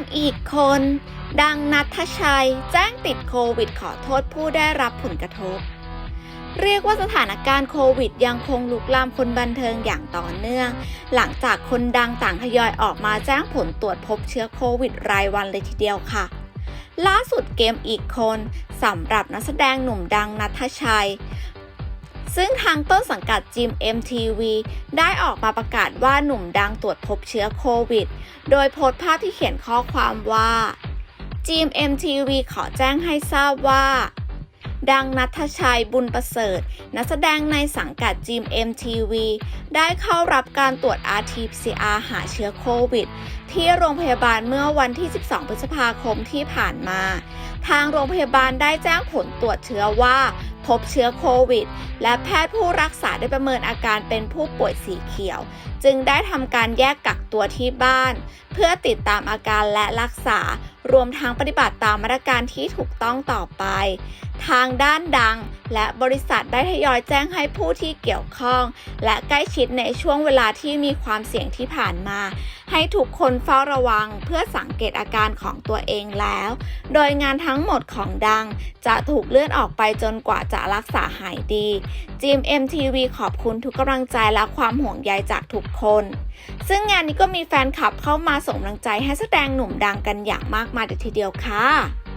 มอีกคน ดังนัทชัย แจ้งติดโควิดขอโทษผู้ได้รับผลกระทบ เรียกว่าสถานการณ์โควิดยังคงลุกลามคนบันเทิงอย่างต่อเนื่อง หลังจากคนดังต่างทยอยออกมาแจ้งผลตรวจพบเชื้อโควิดรายวันเลยทีเดียวค่ะ ล่าสุดเกมอีกคนสำหรับนักแสดงหนุ่มดังนัทชัย ซึ่งทางต้นสังกัดจิม MTV ได้ออกมาประกาศว่าหนุ่มดังตรวจพบเชื้อโควิด โดยโพสต์ภาพที่เขียนข้อความว่าจิม MTV ขอแจ้งให้ทราบว่า ดังนัทชัยบุญประเสริฐ นักแสดงในสังกัดจิม MTV ได้เข้ารับการตรวจ RT-PCR หาเชื้อโควิด ที่โรงพยาบาลเมื่อวันที่ 12 พฤษภาคมที่ผ่านมา ทางโรงพยาบาลได้แจ้งผลตรวจเชื้อว่า พบเชื้อโควิด และแพทย์ผู้รักษาได้ประเมินอาการเป็นผู้ป่วยสีเขียว จึงได้ทำการแยกกักตัวที่บ้าน เพื่อติดตามอาการและรักษารวมทั้งปฏิบัติตามมาตรการที่ถูกต้องต่อไป ทางด้านดัง และบริษัทได้ทยอยแจ้งให้ผู้ที่เกี่ยวข้อง และใกล้ชิดในช่วงเวลาที่มีความเสี่ยงที่ผ่านมา ให้ทุกคนเฝ้าระวังเพื่อสังเกตอาการของตัวเองแล้ว โดยงานทั้งหมดของดัง จะถูกเลื่อนออกไปจนกว่าจะรักษาหายดีจิม MTV ขอบคุณทุกกำลังใจและความห่วงใยจากทุกคน ซึ่งงานนี้ก็มีแฟนคลับเข้ามาส่งกำลังใจให้แสดงหนุ่มดังกันอย่างมากมายเลยทีเดียวค่ะ